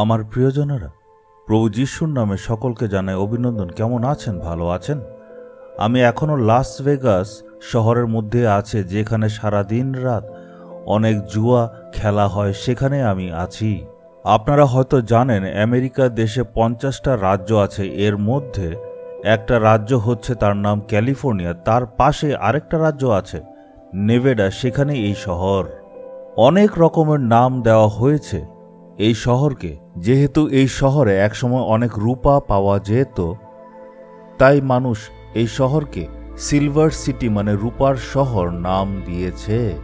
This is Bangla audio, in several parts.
আমার প্রিয়জনেরা, প্রভু যিশুর নামে সকলকে জানাই অভিনন্দন। কেমন আছেন? ভালো আছেন? আমি এখনও লাস ভেগাস শহরের মধ্যে আছে, যেখানে সারা দিন রাত অনেক জুয়া খেলা হয়, সেখানে আমি আছি। আপনারা হয়তো জানেন, আমেরিকা দেশে পঞ্চাশটা রাজ্য আছে। এর মধ্যে একটা রাজ্য হচ্ছে তার নাম ক্যালিফোর্নিয়া, তার পাশে আরেকটা রাজ্য আছে, নেভেডা, সেখানে এই শহর। অনেক রকমের নাম দেওয়া হয়েছে। এই শহরকে, যেহেতু এই শহরে একসময় অনেক রূপা পাওয়া যেত, তাই মানুষ এই শহরকে সিলভার সিটি মানে রূপার শহর নাম দিয়েছে।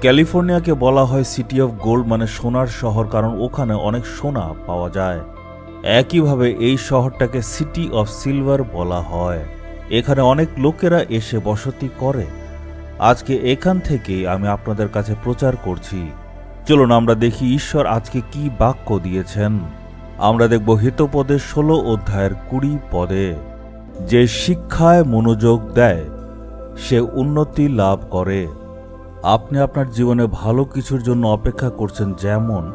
ক্যালিফোর্নিয়াকে বলা হয় সিটি অফ গোল্ড মানে সোনার শহর, কারণ ওখানে অনেক সোনা পাওয়া যায়। একইভাবে এই শহরটাকে সিটি অফ সিলভার বলা হয়। এখানে অনেক লোকেরা এসে বসতি করে। আজকে এখান থেকেই আমি আপনাদের কাছে প্রচার করছি। চলুন আমরা দেখি ঈশ্বর আজকে কি বাক্য দিয়েছেন। আমরা দেখব হিতপদের ষোলো অধ্যায়ের কুড়ি পদে, যে শিক্ষায় মনোযোগ দেয়, সে উন্নতি লাভ করে। আপনি আপনার জীবনে ভালো কিছুর জন্য অপেক্ষা করছেন যেমন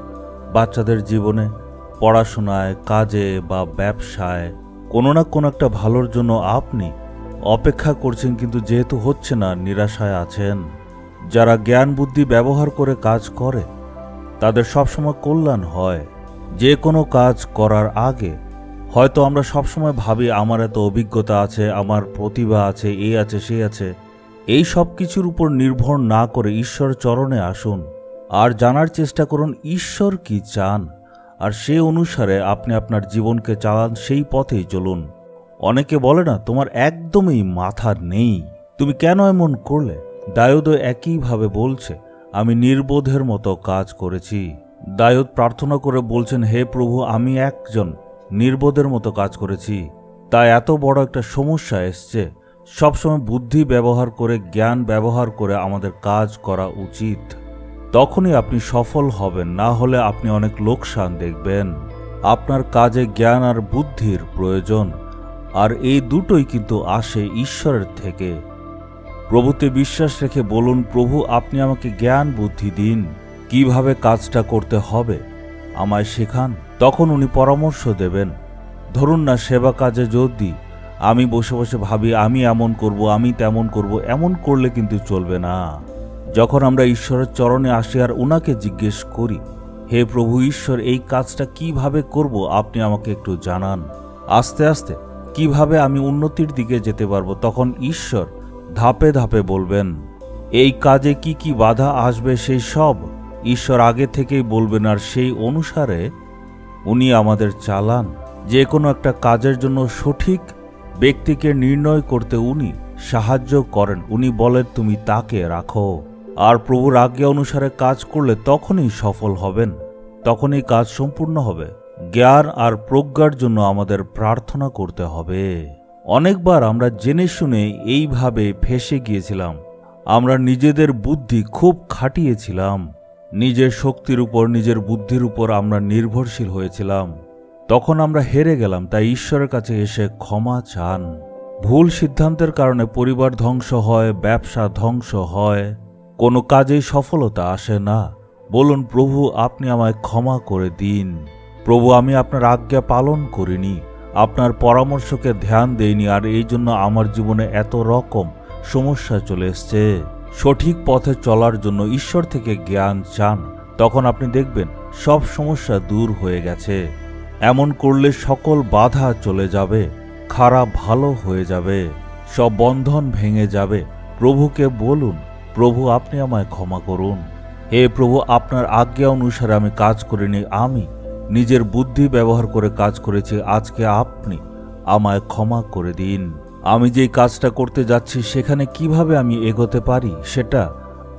বাচ্চাদের জীবনে, পড়াশোনায়, কাজে বা ব্যবসায়। কোনো না কোনো একটা ভালোর জন্য আপনি অপেক্ষা করছেন কিন্তু যেহেতু হচ্ছে না, নিরাশায় আছেন। যারা জ্ঞান বুদ্ধি ব্যবহার করে কাজ করে তাদের সবসময় কল্যাণ হয়। যে কোনো কাজ করার আগে। হয়তো আমরা সবসময় ভাবি, আমার এত অভিজ্ঞতা আছে, আমার প্রতিভা আছে এই আছে সেই আছে। এই সব কিছুর উপর নির্ভর না করে ঈশ্বর চরণে আসুন। আর জানার চেষ্টা করুন, ঈশ্বর কি চান? আর সে অনুসারে আপনি আপনার জীবনকে চালান, সেই পথেই চলুন। অনেকে বলে না, তোমার একদমই মাথা নেই। তুমি কেন এমন করলে? দায়ুদ একইভাবে বলছে আমি নির্বোধের মতো কাজ করেছি। দায়ুদ প্রার্থনা করে বলছেন, হে প্রভু, আমি একজন নির্বোধের মতো কাজ করেছি। তাই এত বড় একটা সমস্যা এসছে। সবসময় বুদ্ধি ব্যবহার করে, জ্ঞান ব্যবহার করে আমাদের কাজ করা উচিত। তখনই আপনি সফল হবেন, না হলে আপনি অনেক লোকসান দেখবেন। আপনার কাজে জ্ঞান আর বুদ্ধির প্রয়োজন। আর এই দুটোই কিন্তু আসে ঈশ্বরের থেকে। প্রভুতে বিশ্বাস রেখে বলুন, প্রভু, আপনি আমাকে জ্ঞান, বুদ্ধি দিন। কীভাবে কাজটা করতে হবে? আমায় শেখান। তখন উনি পরামর্শ দেবেন। ধরুন না, সেবা কাজে যদি আমি বসে বসে ভাবি, আমি এমন করব, আমি তেমন করব, এমন করলে কিন্তু চলবে না। যখন আমরা ঈশ্বরের চরণে আসি আর ওনাকে জিজ্ঞেস করি, হে প্রভু, ঈশ্বর, এই কাজটা কীভাবে করব? আপনি আমাকে একটু জানান। আস্তে আস্তে, কীভাবে আমি উন্নতির দিকে যেতে পারব? তখন ঈশ্বর ধাপে ধাপে বলবেন, এই কাজে কি কি বাধা আসবে সেই সব? ঈশ্বর আগে থেকেই বলবেন, আর সেই অনুসারে উনি আমাদের চালান। যে কোনো একটা কাজের জন্য সঠিক ব্যক্তিকে নির্ণয় করতে উনি সাহায্য করেন। উনি বলেন, তুমি তাকে রাখো। আর প্রভুর আজ্ঞা অনুসারে কাজ করলে তখনই সফল হবেন। তখনই কাজ সম্পূর্ণ হবে। জ্ঞান আর প্রজ্ঞার জন্য আমাদের প্রার্থনা করতে হবে। অনেকবার আমরা জেনে শুনে এইভাবে ফেসে গিয়েছিলাম। আমরা নিজেদের বুদ্ধি খুব খাটিয়েছিলাম। নিজের শক্তির উপর, নিজের বুদ্ধির উপর আমরা নির্ভরশীল হয়েছিলাম। তখন আমরা হেরে গেলাম, তাই ঈশ্বরের কাছে এসে ক্ষমা চান। ভুল সিদ্ধান্তের কারণে পরিবার ধ্বংস হয়, ব্যবসা ধ্বংস হয়, কোনো কাজেই সফলতা আসে না। বলুন, প্রভু, আপনি আমায় ক্ষমা করে দিন। প্রভু, আমি আপনার আজ্ঞা পালন করিনি। আপনার পরামর্শকে ধ্যান দেইনি, আর এই জন্য আমার জীবনে এত রকম সমস্যা চলে এসছে। সঠিক পথে চলার জন্য ঈশ্বর থেকে জ্ঞান চান। তখন আপনি দেখবেন সব সমস্যা দূর হয়ে গেছে। এমন করলে সকল বাধা চলে যাবে, খারাপ ভালো হয়ে যাবে, সব বন্ধন ভেঙে যাবে। প্রভুকে বলুন, প্রভু, আপনি আমায় ক্ষমা করুন। হে প্রভু, আপনার আজ্ঞা অনুসারে আমি কাজ করিনি, আমি নিজের বুদ্ধি ব্যবহার করে কাজ করেছি, আজকে আপনি আমায় ক্ষমা করে দিন। আমি যেই কাজটা করতে যাচ্ছি, সেখানে কীভাবে আমি এগোতে পারি, সেটা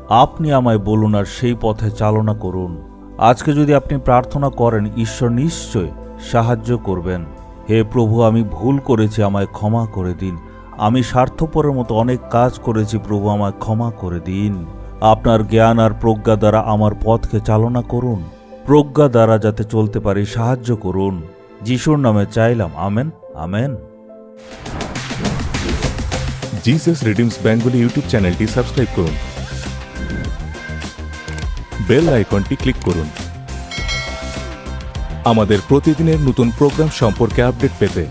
আপনি আমায় বলুন আর সেই পথে চালনা করুন। আজকে যদি আপনি প্রার্থনা করেন, ঈশ্বর নিশ্চয় সাহায্য করবেন। হে প্রভু, আমি ভুল করেছি, আমায় ক্ষমা করে দিন। আমি স্বার্থপরের মতো অনেক কাজ করেছি, প্রভু, আমায় ক্ষমা করে দিন। আপনার জ্ঞান আর প্রজ্ঞা দ্বারা আমার পথকে চালনা করুন। প্রজ্ঞা দ্বারা যাতে চলতে পারি, সাহায্য করুন। যিশুর নামে চাইলাম, amen amen. Jesus redeems Bengali YouTube চ্যানেলটি সাবস্ক্রাইব করুন। বেল আইকনটি ক্লিক করুন। আমাদের প্রতিদিনের নতুন প্রোগ্রাম সম্পর্কে আপডেট পেতে